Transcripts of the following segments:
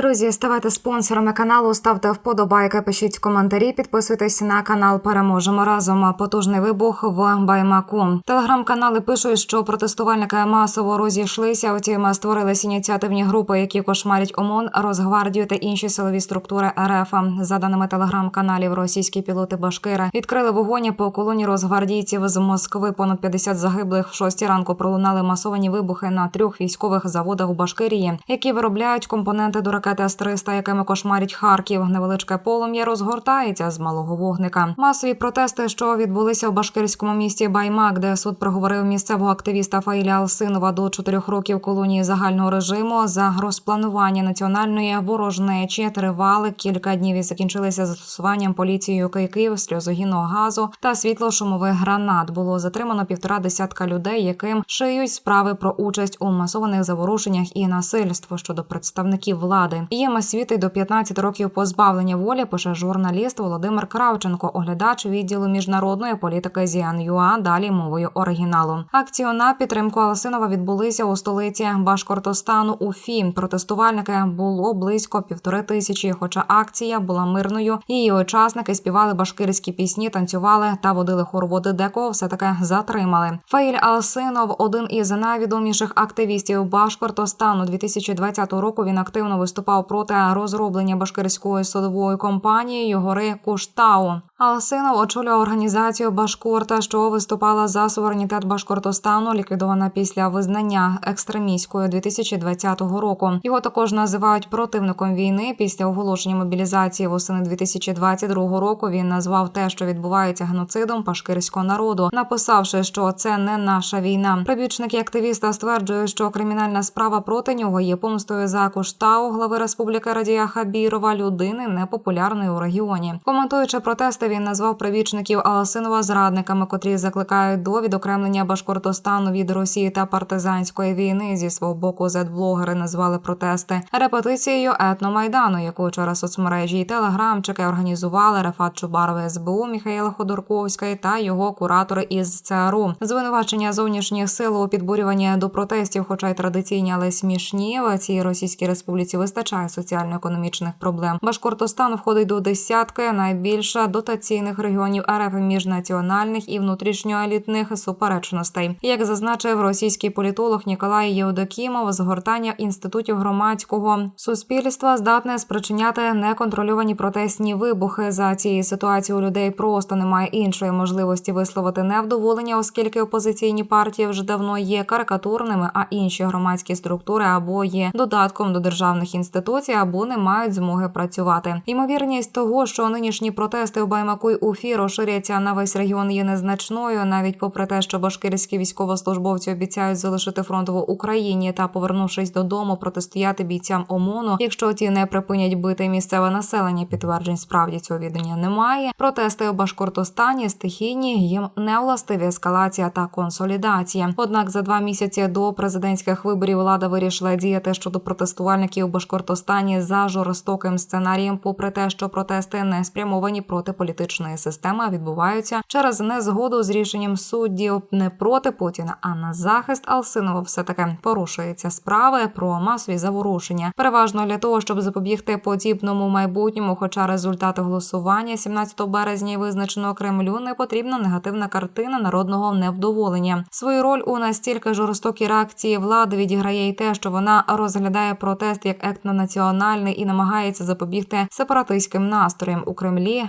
Друзі, ставайте спонсорами каналу, ставте вподобайки, пишіть коментарі, підписуйтесь на канал. Переможемо разом. Потужний вибух в Баймаку. Телеграм-канали пишуть, що протестувальники масово розійшлися. Втім, створились ініціативні групи, які кошмарять ОМОН, Росгвардію та інші силові структури РФ. За даними телеграм-каналів, російські пілоти Башкира відкрили вогонь по колоні розгвардійців з Москви. Понад 50 загиблих в шостій ранку пролунали масовані вибухи на трьох військових заводах у Башкирії, які виробляють компоненти до ракети С-300, якими кошмарить Харків. Невеличке полум'я розгортається з малого вогника. Масові протести, що відбулися в башкирському місті Баймак, де суд проговорив місцевого активіста Фаїля Алсинова до чотирьох років колонії загального режиму за розпланування національної ворожнечі. Тривали кілька днів і закінчилися застосуванням поліцією кийків, сльозогінного газу та світло-шумових гранат. Було затримано півтора десятка людей, яким шиють справи про участь у масованих заворушеннях і насильство щодо представників влади. Їм світить до 15 років позбавлення волі. Пише журналіст Володимир Кравченко, оглядач відділу міжнародної політики ЗІАН.ЮА, Далі мовою оригіналу. Акцію на підтримку Алсинова відбулися у столиці Башкортостану. Уфі протестувальники було близько півтори тисячі. Хоча акція була мирною, її учасники співали башкирські пісні, танцювали та водили хороводи. Декого все таки затримали. Фаїль Алсинов, один із найвідоміших активістів Башкортостану 2020 року. Він активно виступав проти розроблення башкирської судової компанії гори Куштау. Алсинов очолював організацію Башкорта, що виступала за суверенітет Башкортостану, ліквідована після визнання екстремістською 2020 року. Його також називають противником війни. Після оголошення мобілізації восени 2022 року він назвав те, що відбувається геноцидом башкирського народу, написавши, що це не наша війна. Прибічники активіста стверджують, що кримінальна справа проти нього є помстою за Куштау, глави республіки Радія Хабірова, людини непопулярної у регіоні. Коментуючи протести, він назвав прибічників Аласинова зрадниками, котрі закликають до відокремлення Башкортостану від Росії та партизанської війни. Зі свого боку зет-блогери назвали протести репетицією етномайдану, яку через соцмережі і телеграмчики організували Рафат Чубаров СБУ Міхаїла Ходорковська та його куратори із ЦРУ. Звинувачення зовнішніх сил у підбурюванні до протестів, хоча й традиційні, але смішні в цій російській республіці вистачає соціально-економічних проблем. Башкортостан входить до десятки найбільше дотаційних регіонів РФ між національних і внутрішньоелітних суперечностей. Як зазначив російський політолог Ніколай Євдокімов, згортання інститутів громадського суспільства здатне спричиняти неконтрольовані протестні вибухи. За цією ситуацією у людей просто немає іншої можливості висловити невдоволення, оскільки опозиційні партії вже давно є карикатурними, а інші громадські структури або є додатком до державних інституцій, або не мають змоги працювати. Ймовірність того, що нинішні протести у Баймаку й Уфі розширяться на весь регіон, є незначною, навіть попри те, що башкирські військовослужбовці обіцяють залишити фронт в Україні та, повернувшись додому, протистояти бійцям ОМОНу, якщо ті не припинять бити місцеве населення. Підтверджень справді цього відання немає. Протести у Башкортостані стихійні їм не властиві ескалація та консолідація. Однак за два місяці до президентських виборів влада вирішила діяти щодо протестувальників у Башкортостані за жорстоким сценарієм, попри те, що протести не спрямовані проти політичної системи, відбуваються через незгоду з рішенням суддів не проти Путіна, а на захист Алсинова. Все таки порушуються справи про масові заворушення, переважно для того, щоб запобігти подібному майбутньому. Хоча результати голосування 17 березня визначено Кремлю не потрібна негативна картина народного невдоволення. Свою роль у настільки жорстокій реакції влади відіграє й те, що вона розглядає протест як етнонаціональний і намагається запобігти сепаратистським настроям у Кремлі.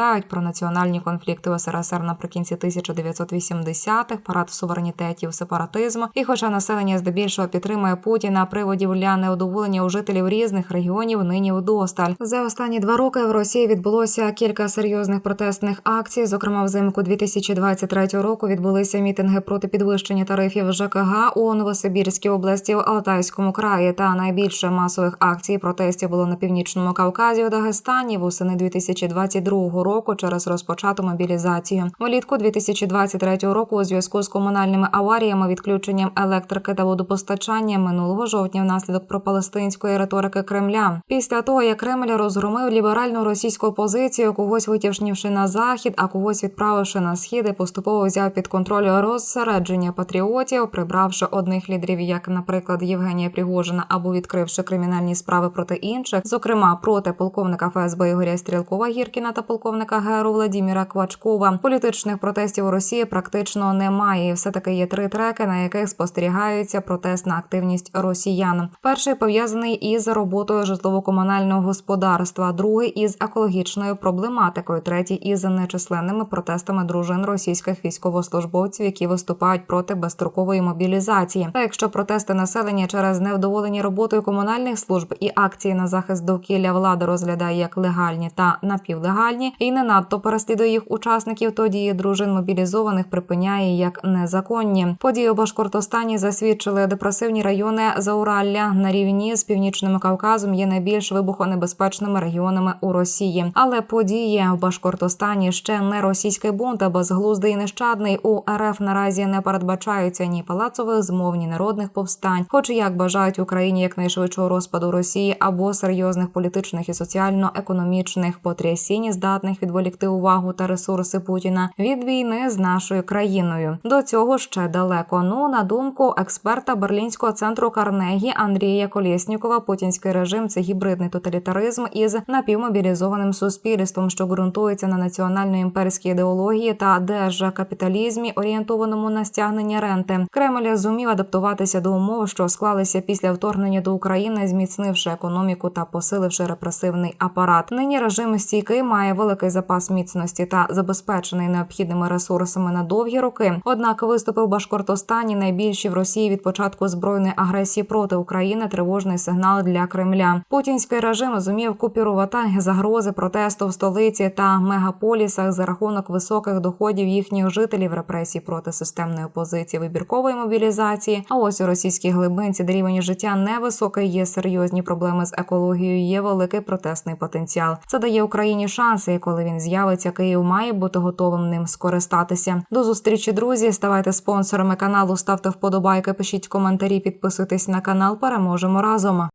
Пам'ятають про національні конфлікти в СРСР наприкінці 1980-х, парад суверенітетів, сепаратизму. І, хоча населення здебільшого підтримує Путіна, приводів для неудоволення у жителів різних регіонів нині вдосталь. За останні два роки в Росії відбулося кілька серйозних протестних акцій. Зокрема, взимку 2023 року відбулися мітинги проти підвищення тарифів ЖКГ у Новосибірській області в Алтайському краї. Та найбільше масових акцій протестів було на північному Кавказі у Дагестані восени 2022 року. Року через розпочату мобілізацію. Влітку 2023 року у зв'язку з комунальними аваріями, відключенням електрики та водопостачання минулого жовтня внаслідок пропалестинської риторики Кремля. Після того як Кремль розгромив ліберальну російську позицію, когось витягнувши на захід, а когось відправивши на схід, і поступово взяв під контроль розсередження патріотів, прибравши одних лідерів, як, наприклад, Євгенія Пригожина, або відкривши кримінальні справи проти інших, зокрема проти полковника ФСБ Ігоря Стрілкова Гіркіна та полковника ГРУ Владіміра Квачкова. Політичних протестів у Росії практично немає. Все таки є три треки, на яких спостерігається протестна активність росіян. Перший пов'язаний із роботою житлово-комунального господарства, другий із екологічною проблематикою, третій із нечисленними протестами дружин російських військовослужбовців, які виступають проти безстрокової мобілізації. Та якщо протести населення через невдоволені роботою комунальних служб і акції на захист довкілля влада розглядає як легальні та напівлегальні, і не надто переслідує їх учасників, то дії дружин мобілізованих припиняє як незаконні. Події у Башкортостані засвідчили депресивні райони Зауралля на рівні з північним Кавказом є найбільш вибухонебезпечними регіонами у Росії. Але події в Башкортостані ще не російський бунт, а безглуздий і нещадний у РФ наразі не передбачаються ні палацових змов, ні народних повстань, хоч як бажають Україні якнайшвидшого розпаду Росії або серйозних політичних і соціально-економічних потрясінь, здатних відволікти увагу та ресурси Путіна від війни з нашою країною. До цього ще далеко. Ну на думку експерта Берлінського центру Карнегі Андрія Колєснікова, путінський режим це гібридний тоталітаризм із напівмобілізованим суспільством, що ґрунтується на національно-імперській ідеології та держкапіталізмі, орієнтованому на стягнення ренти. Кремль зумів адаптуватися до умов, що склалися після вторгнення до України, зміцнивши економіку та посиливши репресивний апарат. Нині режим стійкий має великий запас міцності та забезпечений необхідними ресурсами на довгі роки. Однак виступи в Башкортостані найбільші в Росії від початку збройної агресії проти України тривожний сигнал для Кремля. Путінський режим зумів купірувати загрози протесту в столиці та мегаполісах за рахунок високих доходів їхніх жителів, репресій проти системної опозиції, вибіркової мобілізації. А ось у російській глибинці, де рівень життя невисокий, є серйозні проблеми з екологією. Є великий протестний потенціал. Це дає Україні шанси, і коли він з'явиться, Київ має бути готовим ним скористатися. До зустрічі, друзі. Ставайте спонсорами каналу, ставте вподобайки, пишіть коментарі, підписуйтесь на канал. Переможемо разом.